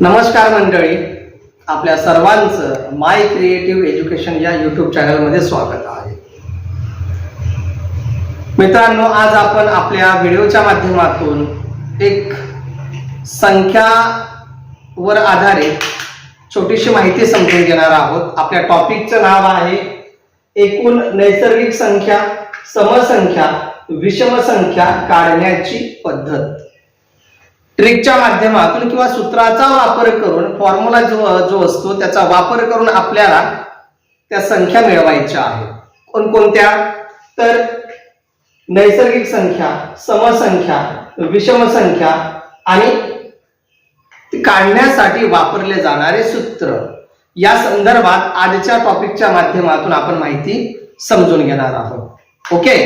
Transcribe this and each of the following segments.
नमस्कार मंडळी. आपल्या सर्वांचं माय क्रिएटिव्ह एज्युकेशन या युट्यूब चॅनलमध्ये स्वागत आहे. मित्रांनो आज आपण आपल्या व्हिडिओच्या माध्यमातून एक संख्यावर आधारित छोटीशी माहिती समजून घेणार आहोत. आपल्या टॉपिकचं नाव आहे एकूण नैसर्गिक संख्या समसंख्या विषमसंख्या काढण्याची पद्धत. ट्रिकच्या माध्यमातून किंवा सूत्राचा वापर करून फॉर्म्युला जो जो असतो त्याचा वापर करून आपल्याला त्या संख्या मिळवायच्या आहेत. कोणकोणत्या? तर नैसर्गिक संख्या समसंख्या विषमसंख्या आणि काढण्यासाठी वापरले जाणारे सूत्र. या संदर्भात आजच्या टॉपिकच्या माध्यमातून आपण माहिती समजून घेणार आहोत. ओके?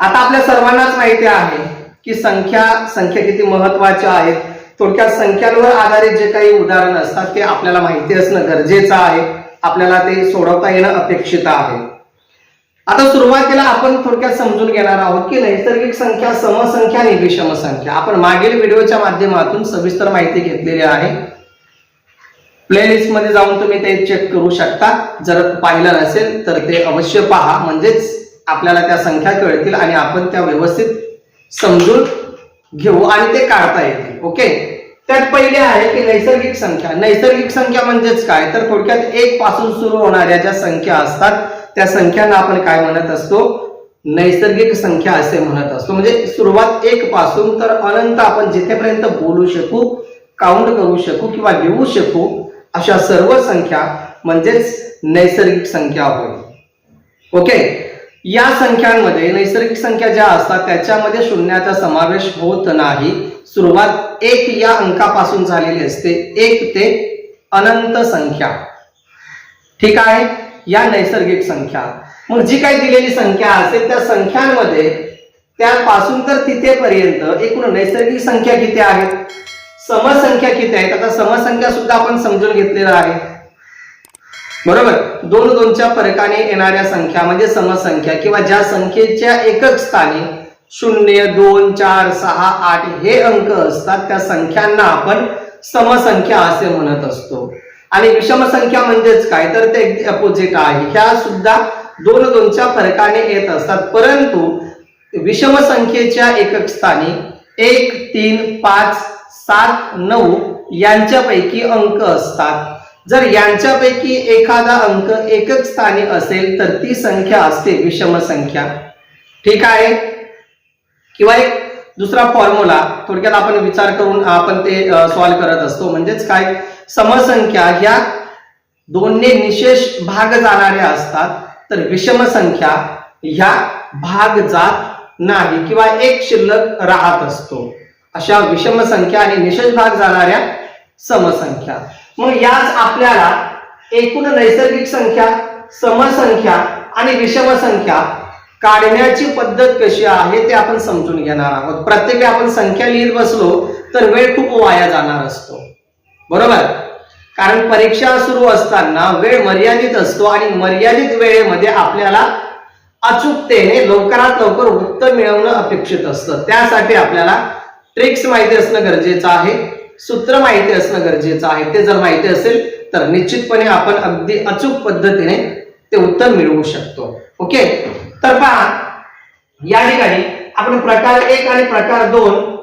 आता आपल्या सर्वांनाच माहिती आहे की संख्या संख्या किती महत्त्वाच्या आहेत? थोडक्यात संख्यांवर आधारित जे काही उदाहरण असतात ते आपल्याला माहिती असणं गरजेचं आहे. आपल्याला ते सोडवता येणं अपेक्षित आहे. आता सुरुवातीला आपण थोडक्यात समजून घेणार आहोत की नैसर्गिक संख्या समसंख्या आणि विषम संख्या आपण मागील व्हिडिओच्या माध्यमातून सविस्तर माहिती घेतलेली आहे. प्लेलिस्टमध्ये जाऊन तुम्ही ते चेक करू शकता. जर पाहिलं नसेल तर ते अवश्य पहा. म्हणजेच आपल्याला त्या संख्या कळतील आणि आपण त्या व्यवस्थित समजून घेऊ आणि ते काढता येतील ओके त्यात पहिले आहे की नैसर्गिक संख्या. नैसर्गिक संख्या म्हणजेच काय? तर थोडक्यात एक पासून सुरू होणाऱ्या ज्या संख्या असतात त्या संख्यांना आपण काय म्हणत असतो? नैसर्गिक संख्या असे म्हणत असतो. म्हणजे सुरुवात एक पासून तर अनंत आपण जिथेपर्यंत बोलू शकू काउंट करू शकू किंवा लिहू शकू अशा सर्व संख्या म्हणजेच नैसर्गिक संख्या होय. ओके या संख्यांमध्ये नैसर्गिक संख्या ज्या असतात त्याच्यामध्ये शून्याचा समावेश होत नाही. सुरुवात एक या अंकापासून झालेली असते. एक ते अनंत संख्या. ठीक आहे? या नैसर्गिक संख्या. मग जी काही दिलेली संख्या असेल त्या संख्यांमध्ये त्यापासून तर तिथेपर्यंत एकूण नैसर्गिक संख्या किती आहेत? समसंख्या किती आहेत? आता समसंख्या सुद्धा आपण समजून घेतलेलं आहे. बरोबर? दोन दोनच्या फरकाने येणाऱ्या संख्या म्हणजे समसंख्या किंवा ज्या संख्येच्या एकक स्थानी शून्य दोन चार सहा आठ हे अंक असतात त्या संख्यांना आपण समसंख्या असे म्हणत असतो. आणि विषम संख्या म्हणजेच काय? तर ते अपोजिट आहे. ह्या सुद्धा दोन दोनच्या फरकाने येत असतात. परंतु विषम संख्येच्या एकक स्थानी एक तीन पाच सात नऊ यांच्यापैकी अंक असतात. जर यांच्यापैकी एखादा अंक एकक स्थानी असेल तर ती संख्या असते विषम संख्या. ठीक आहे? किंवा एक दुसरा फॉर्म्युला थोडक्यात आपण विचार करून आपण ते सॉल्व करत असतो. म्हणजेच काय? समसंख्या ह्या दोन्ही निशेष भाग जाणाऱ्या असतात तर विषम संख्या ह्या भाग जात नाही किंवा एक शिल्लक राहत असतो. अशा विषम संख्या आणि निशेष भाग जाणाऱ्या समसंख्या. मग याच आपल्याला एकूण नैसर्गिक संख्या समसंख्या आणि विषम संख्या काढण्याची पद्धत कशी आहे ते आपण समजून घेणार आहोत. प्रत्येक आपण संख्या लिहित बसलो तर वेळ खूप वाया जाणार असतो. बरोबर? कारण परीक्षा सुरू असताना वेळ मर्यादित असतो आणि मर्यादित वेळेमध्ये आपल्याला अचूकतेने लवकरात लवकर उत्तर मिळवणं अपेक्षित असतं. त्यासाठी आपल्याला ट्रिक्स माहिती असणं गरजेचं आहे. सूत्र माहिती असणं गरजेचं आहे. ते जर माहिती असेल तर निश्चितपणे आपण अगदी अचूक पद्धतीने ते उत्तर मिळवू शकतो. ओके? तर पहा या ठिकाणी आपण प्रकार एक आणि प्रकार दोन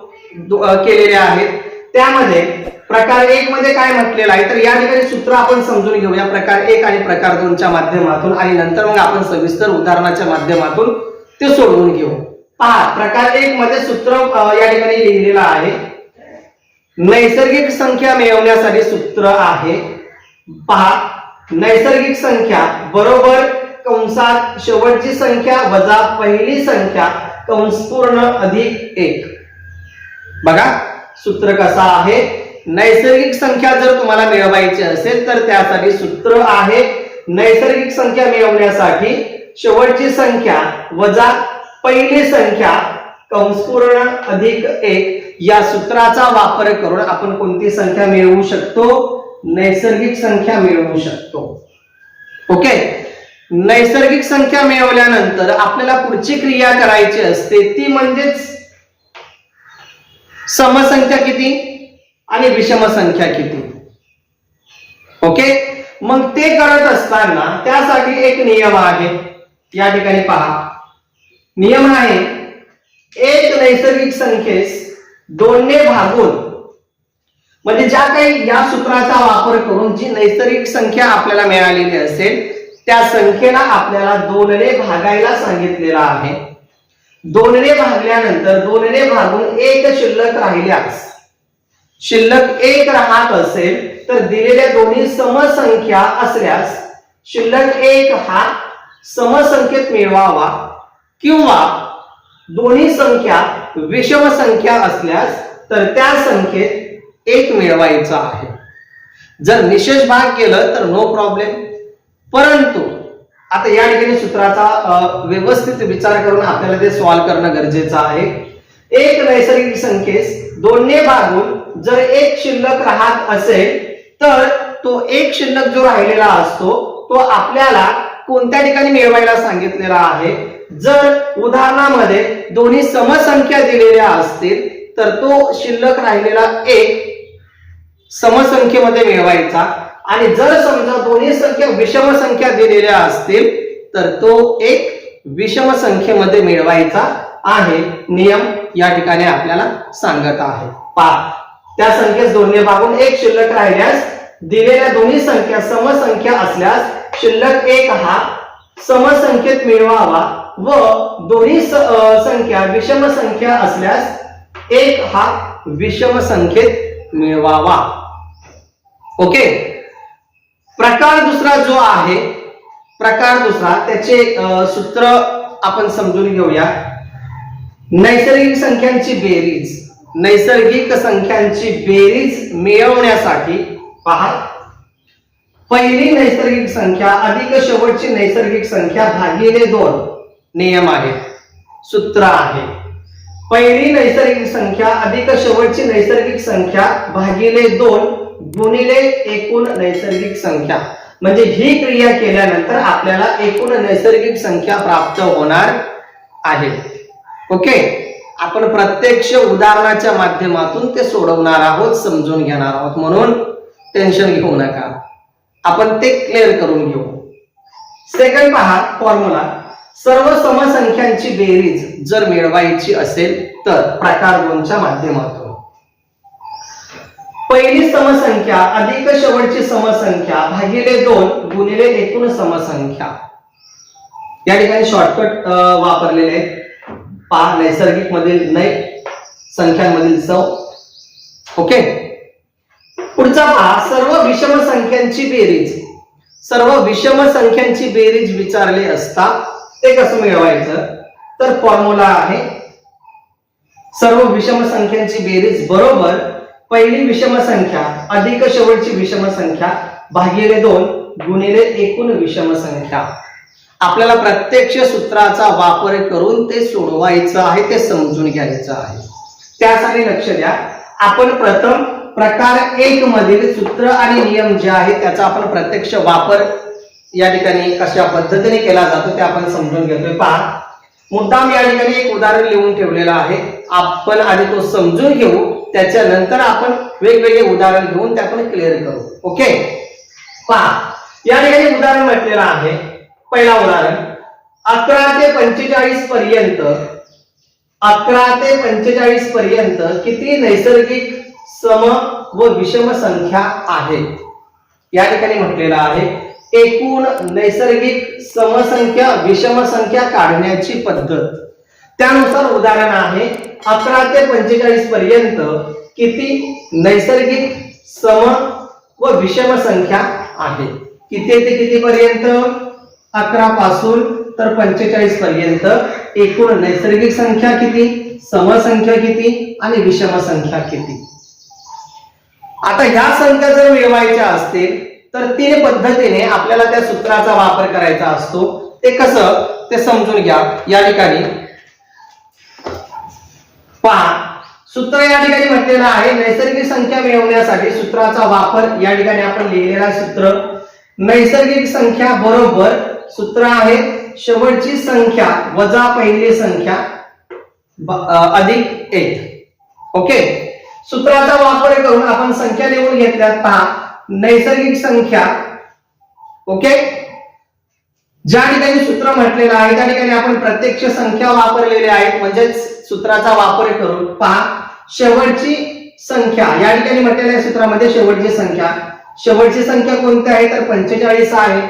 केलेले आहेत. त्यामध्ये प्रकार एक मध्ये काय म्हटलेलं आहे? तर या ठिकाणी सूत्र आपण समजून घेऊया. प्रकार एक आणि प्रकार दोनच्या माध्यमातून आणि नंतर मग आपण सविस्तर उदाहरणाच्या माध्यमातून ते सोडवून घेऊ. पहा प्रकार एक मध्ये सूत्र या ठिकाणी लिहिलेलं आहे. नैसर्गिक संख्या मिळवण्यासाठी सूत्र आहे. पहा नैसर्गिक संख्या बरोबर कंसात शेवटची संख्या वजा पहिली संख्या कंस पूर्ण अधिक एक. बघा सूत्र कसा आहे? नैसर्गिक संख्या जर तुम्हाला मिळवायची असेल तर त्यासाठी सूत्र आहे. नैसर्गिक संख्या मिळवण्यासाठी शेवटची संख्या वजा पहिली संख्या कंसपूर्ण अधिक एक. या सूत्राचा वापर करून आपण कोणती संख्या मिळवू शकतो? नैसर्गिक संख्या मिळवू शकतो. ओके? नैसर्गिक संख्या मिळवल्यानंतर आपल्याला पुढची क्रिया करायची असते. ती म्हणजेच समसंख्या किती? आणि विषम संख्या किती? ओके? मग ते करत असताना त्यासाठी एक नियम आहे. या ठिकाणी पहा. नियम आहे एक नैसर्गिक संख्येस दोनने भागून. म्हणजे ज्या काही या सूत्राचा वापर करून जी नैसर्गिक संख्या आपल्याला मिळालेली असेल त्या संख्येला आपल्याला दोनने भागायला सांगितलेला आहे. दोनने भागल्यानंतर दोनने भागून एक शिल्लक राहिल्यास शिल्लक एक राहत असेल तर दिलेल्या दोन्ही समसंख्या असल्यास शिल्लक एक हा समसंख्येत मिळवावा किंवा दोन्ही संख्या विषम संख्या असल्यास तर त्या संख्येत एक मिळवायचा आहे. जर निशेष भाग केलं तर नो प्रॉब्लेम परंतु आता या ठिकाणी सूत्राचा व्यवस्थित विचार करून आपल्याला ते सॉल्व्ह करणं गरजेचं आहे. एक नैसर्गिक संख्येस दोन्ही भागून जर एक शिल्लक राहत असेल तर तो एक शिल्लक जो राहिलेला असतो तो आपल्याला कोणत्या ठिकाणी मिळवायला सांगितलेला आहे? जर उदाहरणामध्ये दोन्ही समसंख्या दिलेल्या असतील तर तो शिल्लक राहिलेला एक समसंख्येमध्ये मिळवायचा. आणि जर समजा दोन्ही संख्या विषम संख्या दिलेल्या असतील तर तो एक विषम संख्येमध्ये मिळवायचा आहे नियम या ठिकाणी आपल्याला सांगत आहे. पहा त्या संख्येस दोन्ही भागून एक शिल्लक राहिल्यास दिलेल्या दोन्ही संख्या समसंख्या असल्यास शिल्लक एक हा समसंख्येत मिळवावा. व दोन्ही संख्या विषम संख्या असल्यास एक हा विषम संख्येत मिळवावा. ओके? प्रकार दुसरा जो आहे प्रकार दुसरा त्याचे सूत्र आपण समजून घेऊया. नैसर्गिक संख्यांची बेरीज. नैसर्गिक संख्यांची बेरीज मिळवण्यासाठी पहा. पहिली नैसर्गिक संख्या अधिक शेवटची नैसर्गिक संख्या भागिले दोन. नियम आहे. सूत्र आहे. पहिली नैसर्गिक संख्या अधिक शेवटची नैसर्गिक संख्या भागिले दोन गुणिले एकूण नैसर्गिक संख्या. म्हणजे ही क्रिया केल्यानंतर आपल्याला एकूण नैसर्गिक संख्या प्राप्त होणार आहे. ओके? आपण प्रत्यक्ष उदाहरणाच्या माध्यमातून ते सोडवणार आहोत समजून घेणार आहोत. म्हणून टेन्शन घेऊ नका. आपण ते क्लिअर करून घेऊ. सेकंड पहा फॉर्म्युला सर्व समसंख्यांची बेरीज जर मिळवायची असेल तर प्रकार दोनच्या माध्यमातून. पहिली समसंख्या अधिक शेवटची समसंख्या भागिले दोन गुणिले एकूण समसंख्या. या ठिकाणी शॉर्टकट वापरलेले पहा नैसर्गिक मधील नै संख्यांमधील सव ओके? पुढचा पहा सर्व विषम संख्यांची बेरीज. सर्व विषम संख्यांची बेरीज विचारले असता ते कसं मिळवायचं? तर फॉर्म्युला आहे सर्व विषम संख्यांची बेरीज बरोबर पहिली विषम संख्या अधिक शेवटची विषम संख्या भागिले दोन गुणिले एकूण विषम संख्या. आपल्याला प्रत्यक्ष सूत्राचा वापर करून ते सोडवायचं आहे ते समजून घ्यायचं आहे. त्यासाठी लक्ष द्या. आपण प्रथम प्रकार एक मधील सूत्र आणि नियम जे आहे त्याचा आपण प्रत्यक्ष वापर या ठिकाणी कशा पद्धतीने केला जातो ते आपण समजून घेतोय. पहा मुद्दाम या ठिकाणी एक उदाहरण लिहून ठेवलेलं आहे. आपण आधी तो समजून घेऊ त्याच्यानंतर आपण वेगवेगळे उदाहरण घेऊन ते आपण क्लिअर करू. ओके पहा या ठिकाणी उदाहरण म्हटलेलं आहे. पहिला उदाहरण अकरा ते पंचेचाळीस पर्यंत अकरा ते पंचेचाळीस पर्यंत किती नैसर्गिक सम व विषम संख्या आहेत? या ठिकाणी म्हटलेलं आहे एकूण नैसर्गिक समसंख्या विषमसंख्या काढण्याची पद्धत. त्यानुसार उदाहरण आहे अकरा ते पंचेचाळीस पर्यंत किती नैसर्गिक सम व विषम संख्या आहे? किती ते किती पर्यंत? अकरा पासून तर पंचेचाळीस पर्यंत. एकूण नैसर्गिक संख्या किती? समसंख्या किती? आणि विषम संख्या किती? आता ह्या संख्या जर मिळवायच्या असतील तर तीन पद्धतीने आपल्याला त्या सूत्राचा वापर करायचा असतो. ते कसं? ते समजून घ्या. या ठिकाणी. पहा. सूत्र या ठिकाणी म्हटलेलं आहे नैसर्गिक संख्या मिळवण्यासाठी सूत्राचा वापर. या ठिकाणी आपण लिहिलेला सूत्र. नैसर्गिक संख्या बरोबर सूत्र आहे शेवटची संख्या वजा पहिली संख्या अधिक एक. ओके? सूत्राचा वापर करून आपण संख्या लिहून घेतल्यात. पहा. नैसर्गिक संख्या. ओके? ज्या ठिकाणी सूत्र म्हटलेलं आहे त्या ठिकाणी आपण प्रत्यक्ष संख्या वापरलेल्या आहेत म्हणजेच सूत्राचा वापर करून. पहा शेवटची संख्या. या ठिकाणी म्हटलेल्या सूत्रामध्ये शेवटची संख्या. शेवटची संख्या कोणती आहे? तर पंचेचाळीस आहे.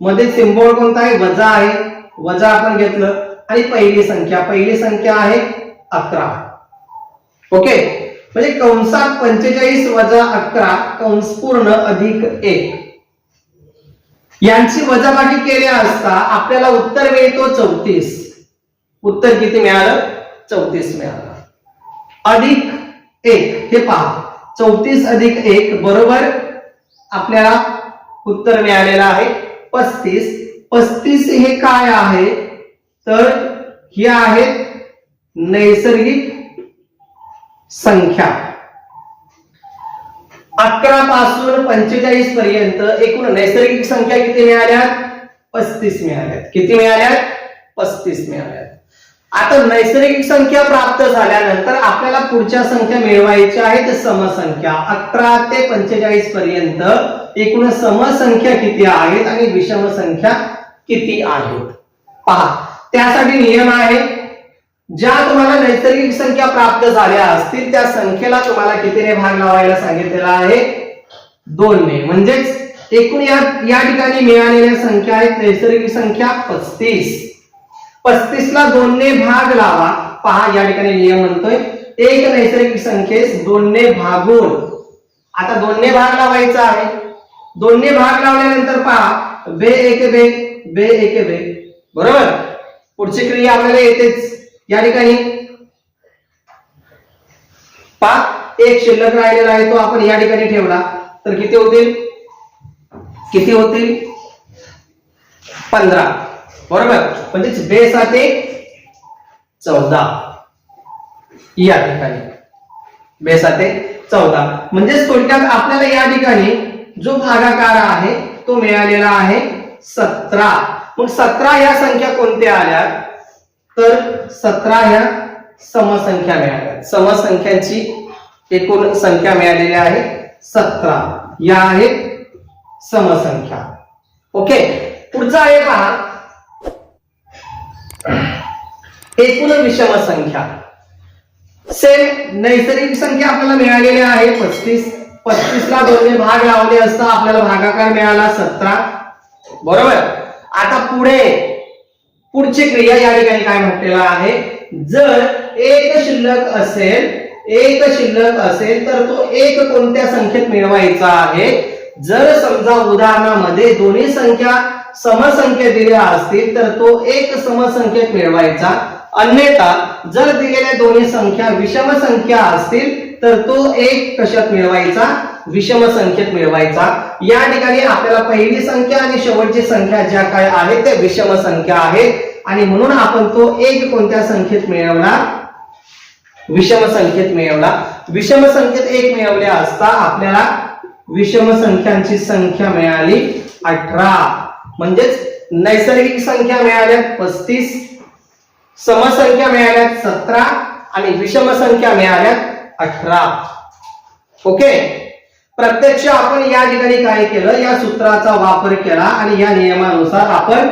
मध्ये सिम्बॉल कोणता आहे? वजा आहे. वजा आपण घेतलं. आणि पहिली संख्या. पहिली संख्या आहे अकरा. ओके? म्हणजे कंसात पंचेचाळीस वजा अकरा कंस पूर्ण अधिक एक. यांची वजाबाकी केल्या असता आपल्याला उत्तर मिळतो चौतीस. उत्तर किती मिळालं? चौतीस मिळालं. अधिक एक हे पहा. चौतीस अधिक एक बरोबर आपल्याला उत्तर मिळालेलं आहे पस्तीस. पस्तीस हे काय आहे? तर हे आहेत नैसर्गिक संख्या. अकरा पासून पंचेचाळीस पर्यंत एकूण नैसर्गिक संख्या किती मिळाल्यात? पस्तीस मिळाल्यात. किती मिळाल्यात? पस्तीस मिळाल्यात. आता नैसर्गिक संख्या प्राप्त झाल्यानंतर आपल्याला पुढच्या संख्या मिळवायच्या आहेत समसंख्या. अकरा ते पंचेचाळीस पर्यंत एकूण समसंख्या किती आहेत आणि विषम संख्या किती आहेत? पहा त्यासाठी नियम आहे ज्या तुम्हाला नैसर्गिक संख्या प्राप्त झाल्या असतील त्या संख्येला तुम्हाला कितीने भाग लावायला सांगितलेला आहे? दोनने. म्हणजेच एकूण या या ठिकाणी मिळालेल्या संख्या आहेत नैसर्गिक संख्या पस्तीस. पस्तीस ला दोनने भाग लावा. पहा या ठिकाणी नियम म्हणतोय एक नैसर्गिक संख्येस दोनने भागून. आता दोनने भाग लावायचा आहे. दोनने भाग लावल्यानंतर पहा बे एक बे बे एक बे. बरोबर? पुढची क्रिया आपल्याला येतेच. या ठिकाणी पाच एक शिल्लक राहिलेला आहे तो आपण या ठिकाणी ठेवला. तर किती होतील? किती होतील? पंधरा. बरोबर? म्हणजेच बे सात एक चौदा. या ठिकाणी. बे सात एक चौदा. म्हणजेच थोडक्यात आपल्याला या ठिकाणी जो भागाकार आहे तो मिळालेला आहे सतरा. मग सतरा या संख्या कोणत्या आल्या तर सतरा ह्या समसंख्या मिळाल्या. समसंख्यांची एकूण संख्या मिळालेली आहे सतरा. या आहेत समसंख्या. ओके? पुढचा आहे पहा. एकूण विषम संख्या सेम नैसर्गिक संख्या आपल्याला मिळालेली आहे पस्तीस. पस्तीसला दोन्ही भाग लावले असता आपल्याला भागाकार मिळाला सतरा. बरोबर? आता पुढे पुढची क्रिया या ठिकाणी काय म्हटलेलं आहे? जर एक शिल्लक असेल एक शिल्लक असेल तर तो एक कोणत्या संख्येत मिळवायचा आहे? जर समजा उदाहरणामध्ये दोन्ही संख्या समसंख्या दिल्या असतील तर तो एक समसंख्येत मिळवायचा. अन्यथा जर दिलेल्या दोन्ही संख्या विषम संख्या असतील तर तो एक कशात मिळवायचा? विषम संख्येत मिळवायचा. या ठिकाणी आपल्याला पहिली संख्या आणि शेवटची संख्या ज्या काय आहेत त्या विषम संख्या आहेत. आणि म्हणून आपण तो एक कोणत्या संख्येत मिळवला? विषम संख्येत मिळवला. विषम संख्येत एक मिळवल्या असता आपल्याला विषम संख्यांची संख्या मिळाली अठरा. म्हणजेच नैसर्गिक संख्या मिळाल्या पस्तीस समसंख्या मिळाल्यात सतरा आणि विषम संख्या मिळाल्या अठरा. ओके? प्रत्यक्ष आपण या ठिकाणी काय केलं? या सूत्राचा वापर केला आणि या नियमानुसार आपण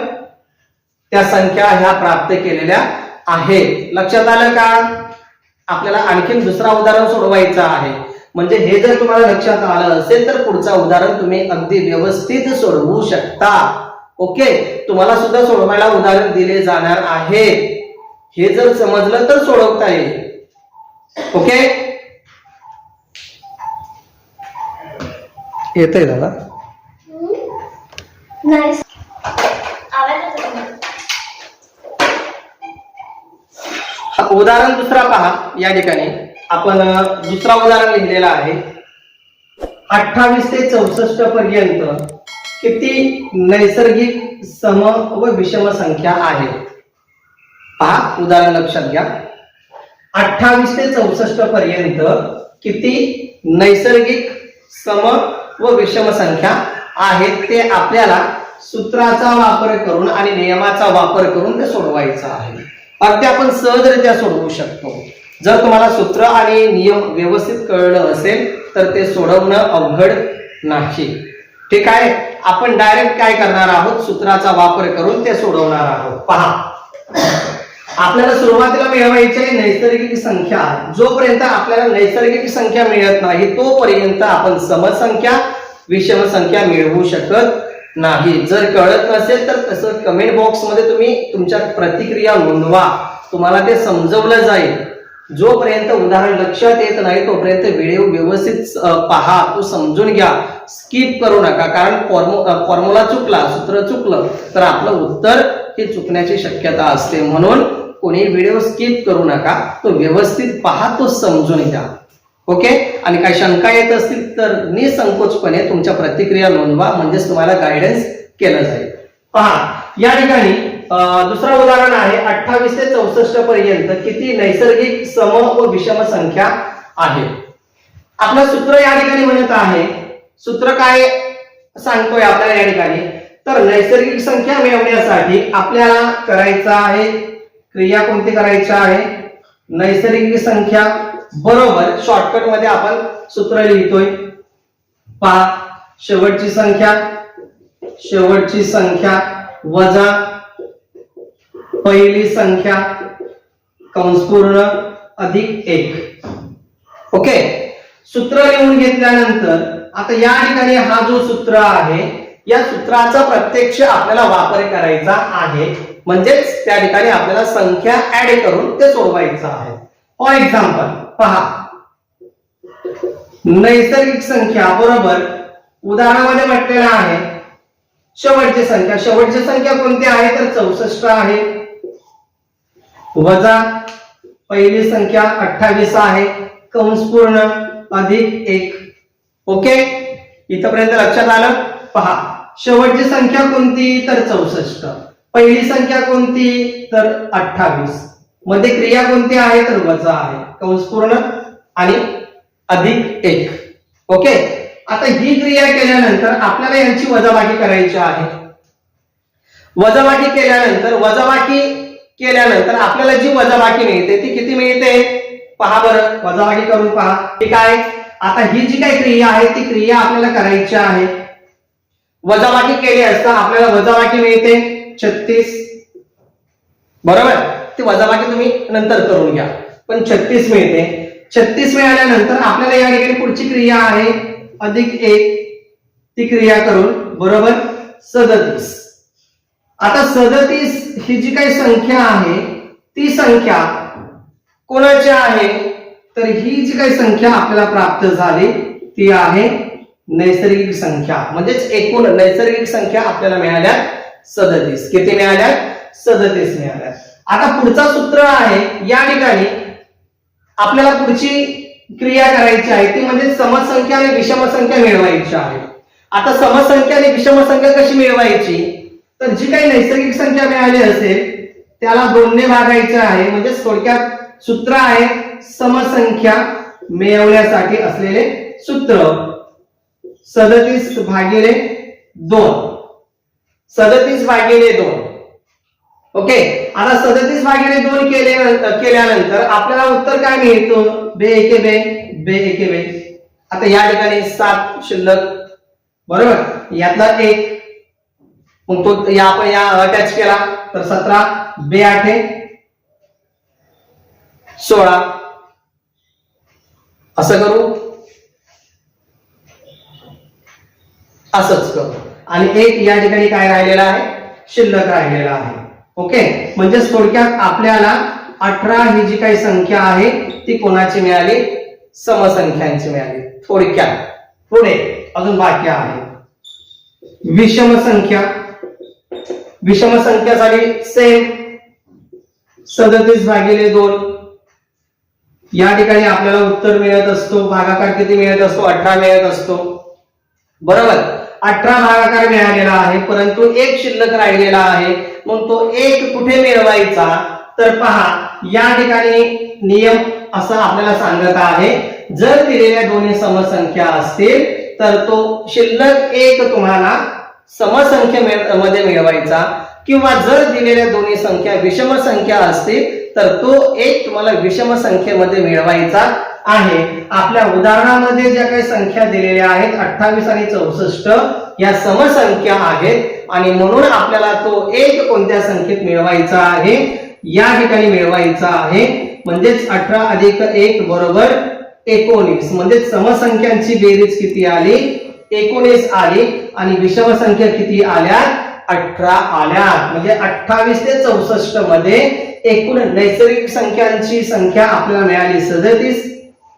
त्या संख्या ह्या प्राप्त केलेल्या आहेत. लक्षात आलं का? आपल्याला आणखीन दुसरा उदाहरण सोडवायचं आहे. म्हणजे हे जर तुम्हाला लक्षात आलं असेल तर पुढचं उदाहरण तुम्ही अगदी व्यवस्थित सोडवू शकता. ओके? तुम्हाला सुद्धा सोडवायला उदाहरण दिले जाणार आहे. हे जर समजलं तर सोडवता येईल. ओके? येत आहे दादा? हा उदाहरण दुसरा पहा या ठिकाणी. आपण दुसरा उदाहरण लिहिलेला आहे. अठ्ठावीस ते चौसष्ट पर्यंत किती नैसर्गिक सम व विषम संख्या आहेत पहा उदाहरण लक्षात घ्या. अठ्ठावीस ते चौसष्ट पर्यंत किती नैसर्गिक सम व विषम संख्या आहेत ते आपल्याला सूत्राचा वापर करून आणि नियमाचा वापर करून ते सोडवायचं आहे. अगदी आपण सहजरित्या सोडवू शकतो. जर तुम्हाला सूत्र आणि नियम व्यवस्थित कळलं असेल तर ते सोडवणं अवघड नाही. ठीक आहे? आपण डायरेक्ट काय करणार आहोत? सूत्राचा वापर करून ते सोडवणार आहोत. पहा. आपल्याला सुरुवातीला मिळवायची नैसर्गिक संख्या जोपर्यंत आपल्याला नैसर्गिक संख्या मिळत नाही तोपर्यंत आपण समसंख्या विषम संख्या मिळवू शकत नाही. जर कळत नसेल तर तसं कमेंट बॉक्समध्ये तुम्ही तुमच्या प्रतिक्रिया नोंदवा. तुम्हाला ते समजवलं जाईल. जोपर्यंत उदाहरण लक्षात येत नाही तोपर्यंत व्हिडिओ व्यवस्थित पहा. तो समजून घ्या. स्किप करू नका. कारण फॉर्म्युला चुकला सूत्र चुकलं तर आपलं उत्तर हे चुकण्याची शक्यता असते. म्हणून कोणी व्हिडिओ स्किप करू नका तो व्यवस्थित पहा तो समजून घ्या. ओके आणि काही शंका येत असतील तर निसंकोचपणे तुमच्या प्रतिक्रिया नोंदवा म्हणजेच तुम्हाला गायडन्स केलं जाईल. पहा या ठिकाणी दुसरं उदाहरण आहे अठ्ठावीस ते चौसष्ट पर्यंत किती नैसर्गिक सम व विषम संख्या आहे? आपलं सूत्र या ठिकाणी म्हणत आहे सूत्र काय सांगतोय आपल्याला या ठिकाणी? तर नैसर्गिक संख्या मिळवण्यासाठी आपल्याला करायचं आहे क्रिया कोणती करायची आहे? नैसर्गिक संख्या बरोबर शॉर्टकटमध्ये आपण सूत्र लिहितोय. पा शेवटची संख्या शेवटची संख्या वजा पहिली संख्या कंसपूर्ण अधिक एक. ओके सूत्र लिहून घेतल्यानंतर आता या ठिकाणी हा जो सूत्र आहे या सूत्राचा प्रत्यक्ष आपल्याला वापर करायचा आहे. म्हणजेच त्या ठिकाणी आपल्याला संख्या ऍड करून ते सोडवायचं आहे. फॉर एक्झाम्पल पहा. नैसर्गिक संख्या बरोबर उदाहरणामध्ये म्हटलेलं आहे. शेवटची संख्या. शेवटची संख्या कोणती आहे? तर चौसष्ट आहे. वजा पहिली संख्या अठ्ठावीस आहे. कंस पूर्ण अधिक एक. ओके? इथपर्यंत लक्षात आलं? पहा. शेवटची संख्या कोणती? तर चौसष्ट. पहिली संख्या कोणती? तर अठ्ठावीस. मध्ये क्रिया कोणती आहे? तर वजा आहे. कंस पूर्ण आणि अधिक एक. ओके? आता ही क्रिया केल्यानंतर आपल्याला यांची वजाबाकी करायची आहे. वजाबाकी केल्यानंतर वजाबाकी केल्यानंतर आपल्याला जी वजाबाकी मिळते ती किती मिळते? पहा बरं. वजाबाकी करून पहा. ठीक आहे? आता ही जी काही क्रिया आहे ती क्रिया आपल्याला करायची आहे. वजाबाकी केली असता आपल्याला वजाबाकी मिळते. छत्तीस. बरोबर? ते वजाबाकी तुम्ही नंतर करून घ्या. पण छत्तीस मिळते. छत्तीस मिळाल्यानंतर आपल्याला या ठिकाणी पुढची क्रिया आहे. अधिक एक. ती क्रिया करून बरोबर? सदतीस. आता सदतीस ही जी काही संख्या आहे ती संख्या कोणाची आहे? तर ही जी काही संख्या आपल्याला प्राप्त झाली ती आहे नैसर्गिक संख्या. म्हणजेच एकूण नैसर्गिक संख्या आपल्याला मिळाल्या सदतीस. किती मिळाल्यात सदतीस मिळाल्यात आता पुढचा सूत्र आहे या ठिकाणी आपल्याला पुढची क्रिया करायची आहे ती म्हणजे समसंख्या आणि विषमसंख्या मिळवायची आहे. आता समसंख्या आणि विषमसंख्या कशी मिळवायची? तर जी काही नैसर्गिक संख्या मिळाली असेल त्याला दोनने भागायचं आहे म्हणजे थोडक्यात सूत्र आहे समसंख्या मिळवण्यासाठी असलेले सूत्र. सदतीस भागिले दोन. सदतीस भागिले दोन. ओके आता सदतीस भागिले दोन केले केल्यानंतर आपल्याला उत्तर काय मिळतो? बे एके बे बे एके बे. आता या ठिकाणी सात शिल्लक. बरोबर? यातला एक. मग तो या आपण या अटॅच केला तर सतरा बे आठे सोळा. असं करू. असंच करू. आणि एक या ठिकाणी काय राहिलेला आहे? शिल्लक राहिलेला आहे. ओके म्हणजेच थोडक्यात आपल्याला अठरा ही जी काही संख्या आहे ती कोणाची मिळाली? समसंख्यांची मिळाली. थोडक्यात. पुढे. अजून बाकी आहे. विषम संख्या. विषम संख्यासाठी सेम सदतीस भागिले दोन. या ठिकाणी आपल्याला उत्तर मिळत असतो. भागाकार किती मिळत असतो? अठरा मिळत असतो. बरोबर? अठरा भागाकार मिळालेला आहे परंतु एक शिल्लक राहिलेला आहे. मग तो एक कुठे मिळवायचा? तर पहा या ठिकाणी नियम असा आपल्याला सांगत आहे. जर दिलेल्या दोन्ही समसंख्या असतील तर तो शिल्लक एक तुम्हाला समसंख्ये मिळ- मध्ये मिळवायचा. किंवा जर दिलेल्या दोन्ही संख्या विषम संख्या असतील तर तो एक तुम्हाला विषम संख्येमध्ये मिळवायचा. आहे. आपल्या उदाहरणामध्ये ज्या काही संख्या दिलेल्या आहेत अठ्ठावीस आणि चौसष्ट या समसंख्या आहेत. आणि म्हणून आपल्याला तो एक कोणत्या संख्येत मिळवायचा आहे? या ठिकाणी मिळवायचा आहे. म्हणजेच अठरा अधिक एक बरोबर एकोणीस. म्हणजे समसंख्यांची बेरीज किती आली? एकोणीस आली. आणि विषम संख्या किती आल्या अठरा आल्या म्हणजे अठ्ठावीस ते चौसष्टमध्ये एकूण नैसर्गिक संख्यांची संख्या आपल्याला मिळाली. सदतीस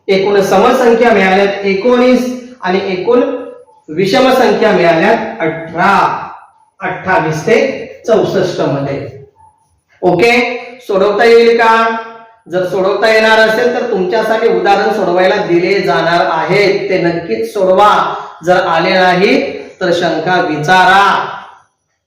एकूण समसंख्या मिळाल्यात एकोणीस आणि एकूण विषम संख्या मिळाल्यात अठरा. अठ्ठावीस ते चौसष्टमध्ये. ओके? सोडवता येईल का? जर सोडवता येणार असेल तर तुमच्यासाठी उदाहरण सोडवायला दिले जाणार आहेत. ते नक्कीच सोडवा. जर आले नाही तर शंका विचारा.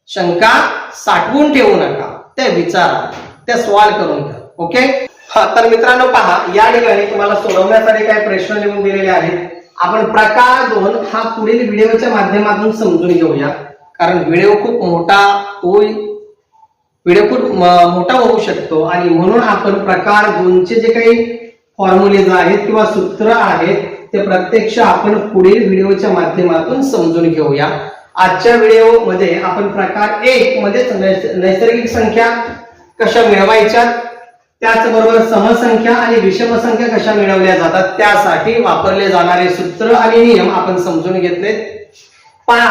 शंका साठवून ठेवू नका. त्या विचारा. त्या सॉल्व करून घ्या. ओके? हा तर मित्रांनो पहा या ठिकाणी तुम्हाला सोडवण्यासाठी काही प्रश्न लिहून दिलेले आहेत. आपण प्रकार दोन हा पुढील व्हिडिओच्या माध्यमातून समजून घेऊया. कारण व्हिडिओ खूप मोठा होईल व्हिडिओ खूप मोठा होऊ शकतो. आणि म्हणून आपण प्रकार दोनचे जे काही फॉर्म्युलेज आहेत किंवा सूत्र आहेत ते प्रत्यक्ष आपण पुढील व्हिडिओच्या माध्यमातून समजून घेऊया. आजच्या व्हिडिओमध्ये आपण प्रकार एक मध्येच नैसर्गिक संख्या कशा मिळवायच्या त्याचबरोबर समसंख्या आणि विषम संख्या कशा मिळवल्या जातात त्यासाठी वापरले जाणारे सूत्र आणि नियम आपण समजून घेतले पहा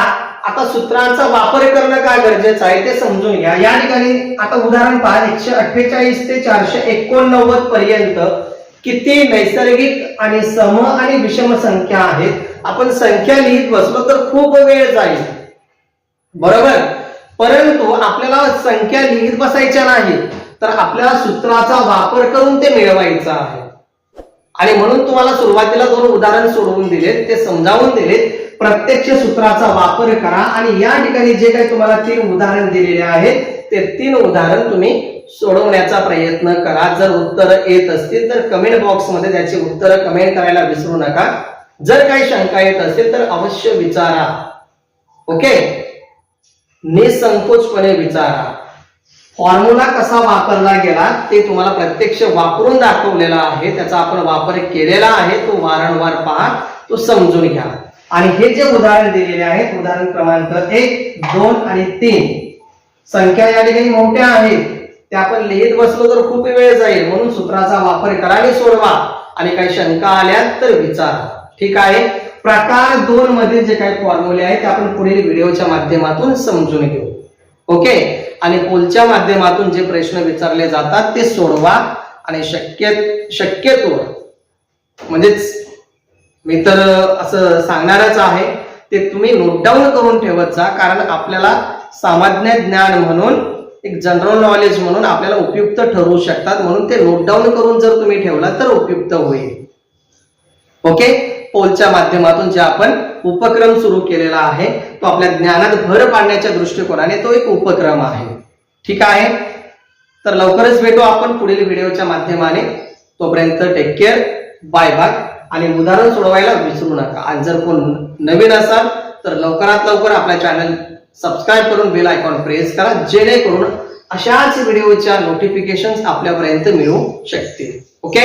आता सूत्रांचा वापर करणं काय गरजेचं आहे ते समजून घ्या. या ठिकाणी आता उदाहरण पहा एकशे अठ्ठेचाळीस ते चारशे एकोणनव्वद पर्यंत किती नैसर्गिक आणि सम आणि विषम संख्या आहेत? आपण संख्या लिहित बसलो तर खूप वेळ जाईल. बरोबर? परंतु आपल्याला संख्या लिहित बसायच्या नाही तर आपल्या सूत्राचा वापर करून ते मिळवायचं आहे. आणि म्हणून तुम्हाला सुरुवातीला दोन उदाहरण सोडवून दिलेत ते समजावून दिलेत. प्रत्यक्ष सूत्राचा वापर करा आणि या ठिकाणी जे काही तुम्हाला तीन उदाहरण दिलेले आहेत ते तीन उदाहरण तुम्ही सोडवण्याचा प्रयत्न करा. जर उत्तर येत असतील तर कमेंट बॉक्समध्ये त्याची उत्तर कमेंट करायला विसरू नका. जर काही शंका येत असेल तर अवश्य विचारा. ओके निसंकोचपणे विचारा. फॉर्म्युला कसा वापरला गेला ते तुम्हाला प्रत्यक्ष वापरून दाखवलेला आहे. त्याचा आपण वापर केलेला आहे. तो वारंवार पहा तो समजून घ्या. आणि हे जे उदाहरण दिलेले आहेत उदाहरण क्रमांक एक दोन आणि तीन. संख्या या ठिकाणी मोठ्या आहेत. त्या आपण लिहित बसलो तर खूप वेळ जाईल. म्हणून सूत्राचा वापर करा आणि सोडवा. आणि काही शंका आल्या तर विचारा. ठीक आहे? प्रकार दोन मधील जे काही फॉर्म्युले आहेत ते आपण पुढील व्हिडिओच्या माध्यमातून समजून घेऊ. ओके? आणि पोलच्या माध्यमातून जे प्रश्न विचारले जातात ते सोडवा आणि शक्य शक्यतो म्हणजेच मी तर असं सांगणारच आहे ते तुम्ही नोट डाऊन करून ठेवत जा कारण आपल्याला सामान्य ज्ञान म्हणून एक जनरल नॉलेज म्हणून आपल्याला उपयुक्त ठरू शकतात म्हणून ते नोट डाऊन करून जर तुम्ही ठेवला तर उपयुक्त होईल. ओके? पोलच्या माध्यमातून जे आपण उपक्रम सुरू केलेला आहे तो आपल्या ज्ञानात भर पाडण्याच्या दृष्टिकोनाने तो एक उपक्रम आहे. ठीक आहे? तर लवकरच भेटू आपण पुढील व्हिडिओच्या माध्यमाने. तोपर्यंत टेक केअर बाय बाय आणि उदाहरण सोडवायला विसरू नका. आणि जर कोण नवीन असाल तर लवकरात लवकर आपल्या चॅनल सबस्क्राईब करून बेल आयकॉन प्रेस करा जेणेकरून अशाच व्हिडिओच्या नोटिफिकेशन आपल्यापर्यंत मिळू शकतील. ओके